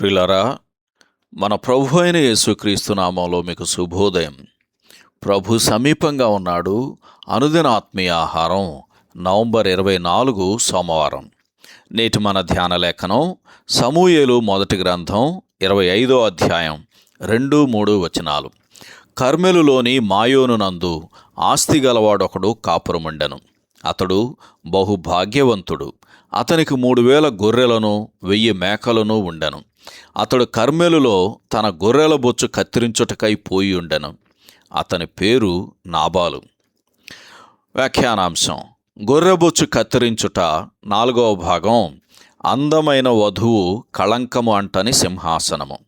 ప్రిలరా మన ప్రభు అయిన యేసుక్రీస్తు నామంలో మీకు శుభోదయం. ప్రభు సమీపంగా ఉన్నాడు. అనుదిన ఆత్మీయ ఆహారం నవంబర్ ఇరవై నాలుగు సోమవారం. నేటి మన ధ్యాన లేఖనం సమూయేలు మొదటి గ్రంథం ఇరవై ఐదో అధ్యాయం రెండు మూడు వచనాలు. కర్మెలులోని మాయోను నందు ఆస్తి గలవాడొకడు కాపురముండెను. అతడు బహుభాగ్యవంతుడు. అతనికి మూడు వేల గొర్రెలను వెయ్యి మేకలను ఉండెను. అతడు కర్మెలులో తన గొర్రెల బొచ్చు కత్తిరించుటకై పోయి ఉండెను. అతని పేరు నాబాలు. వ్యాఖ్యానాంశం. గొర్రెబొచ్చు కత్తిరించుట నాలుగవ భాగం. అందమైన వధువు కళంకము అంటని సింహాసనము.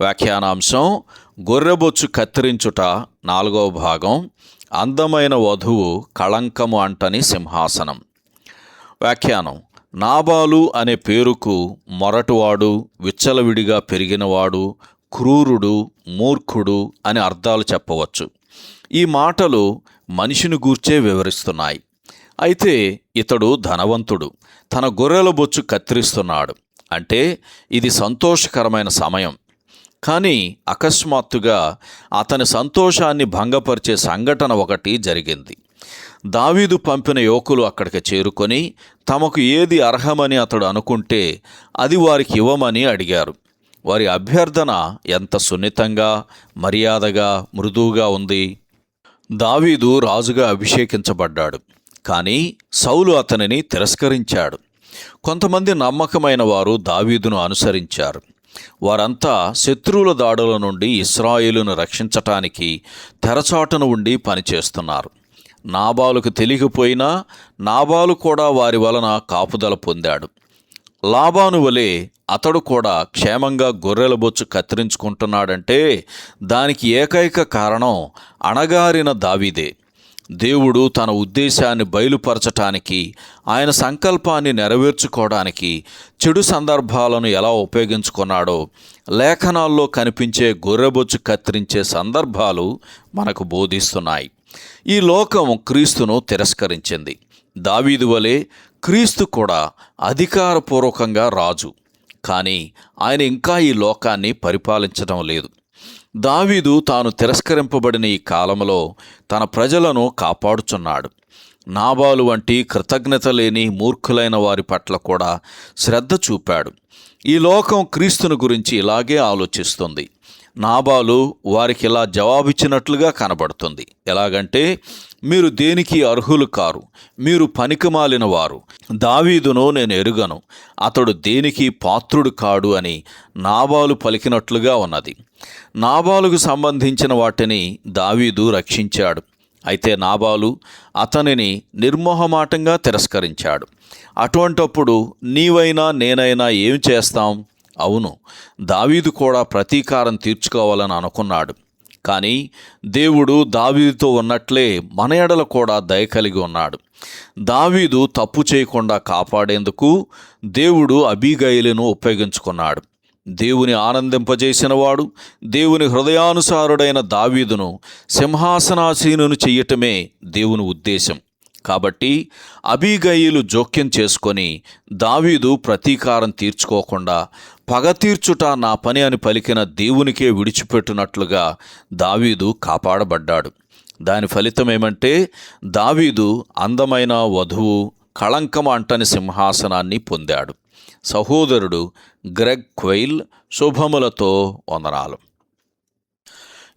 వ్యాఖ్యానాంశం. గొర్రెబొచ్చు కత్తిరించుట నాలుగవ భాగం. అందమైన వధువు కళంకము అంటని సింహాసనం. వ్యాఖ్యానం నాబాలు అనే పేరుకు మొరటువాడు విచ్చలవిడిగా పెరిగినవాడు క్రూరుడు మూర్ఖుడు అని అర్థాలు చెప్పవచ్చు. ఈ మాటలు మనిషిని గూర్చే వివరిస్తున్నాయి. అయితే ఇతడు ధనవంతుడు తన గొర్రెల బొచ్చు కత్తిరిస్తున్నాడు. అంటే ఇది సంతోషకరమైన సమయం. కానీ అకస్మాత్తుగా అతని సంతోషాన్ని భంగపరిచే సంఘటన ఒకటి జరిగింది. దావీదు పంపిన యువకులు అక్కడికి చేరుకొని తమకు ఏది అర్హమని అతడు అనుకుంటే అది వారికి ఇవ్వమని అడిగారు. వారి అభ్యర్థన ఎంత సున్నితంగా మర్యాదగా మృదువుగా ఉంది? దావీదు రాజుగా అభిషేకించబడ్డాడు. కానీ సౌలు అతనిని తిరస్కరించాడు. కొంతమంది నమ్మకమైన వారు దావీదును అనుసరించారు. వారంతా శత్రువుల దాడుల నుండి ఇస్రాయేలును రక్షించటానికి తెరచాటును ఉండి పనిచేస్తున్నారు. నాబాలుకు తెలియకపోయినా నాబాలు కూడా వారి వలన కాపుదల పొందాడు. లాభాను వలె అతడు కూడా క్షేమంగా గొర్రెల బొచ్చు కత్తిరించుకుంటున్నాడంటే దానికి ఏకైక కారణం అణగారిన దావీదే. దేవుడు తన ఉద్దేశాన్ని బయలుపరచటానికి ఆయన సంకల్పాన్ని నెరవేర్చుకోవడానికి చెడు సందర్భాలను ఎలా ఉపయోగించుకున్నాడో లేఖనాల్లో కనిపించే గొర్రెబొచ్చు కత్తిరించే సందర్భాలు మనకు బోధిస్తున్నాయి. ఈ లోకం క్రీస్తును తిరస్కరించింది. దావీదు వలె క్రీస్తు కూడా అధికారపూర్వకంగా రాజు. కానీ ఆయన ఇంకా ఈ లోకాన్ని పరిపాలించడం లేదు. దావీదు తాను తిరస్కరింపబడిన ఈ కాలంలో తన ప్రజలను కాపాడుచున్నాడు. నాబాలు వంటి కృతజ్ఞత లేని మూర్ఖులైన వారి పట్ల కూడా శ్రద్ధ చూపాడు. ఈ లోకం క్రీస్తుని గురించి ఇలాగే ఆలోచిస్తుంది. నాబాలు వారికి ఇలా జవాబిచ్చినట్లుగా కనబడుతుంది. ఎలాగంటే మీరు దేనికి అర్హులు కారు? మీరు పనికిమాలిన వారు. దావీదును నేను ఎరుగను. అతడు దేనికి పాత్రుడు కాడు అని నాబాలు పలికినట్లుగా ఉన్నది. నాబాలుకు సంబంధించిన వాటిని దావీదు రక్షించాడు. అయితే నాబాలు అతనిని నిర్మోహమాటంగా తిరస్కరించాడు. అటువంటప్పుడు నీవైనా నేనైనా ఏం చేస్తాం? అవును దావీదు కూడా ప్రతీకారం తీర్చుకోవాలని అనుకున్నాడు. కానీ దేవుడు దావీదుతో ఉన్నట్లే మన ఎడల కూడా దయ కలిగి ఉన్నాడు. దావీదు తప్పు చేయకుండా కాపాడేందుకు దేవుడు అబీగైలను ఉపయోగించుకున్నాడు. దేవుని ఆనందింపజేసినవాడు దేవుని హృదయానుసారుడైన దావీదును సింహాసనాసీనును చెయ్యటమే దేవుని ఉద్దేశం కాబట్టి అబీగయిలు జోక్యం చేసుకొని దావీదు ప్రతీకారం తీర్చుకోకుండా పగ తీర్చుట నా పని అని పలికిన దేవునికే విడిచిపెట్టినట్లుగా దావీదు కాపాడబడ్డాడు. దాని ఫలితం ఏమంటే దావీదు అందమైన వధువు కళంకం అంటని సింహాసనాన్ని పొందాడు. సహోదరుడు గ్రెగ్ క్వైల్ శుభములతో వందనాలు.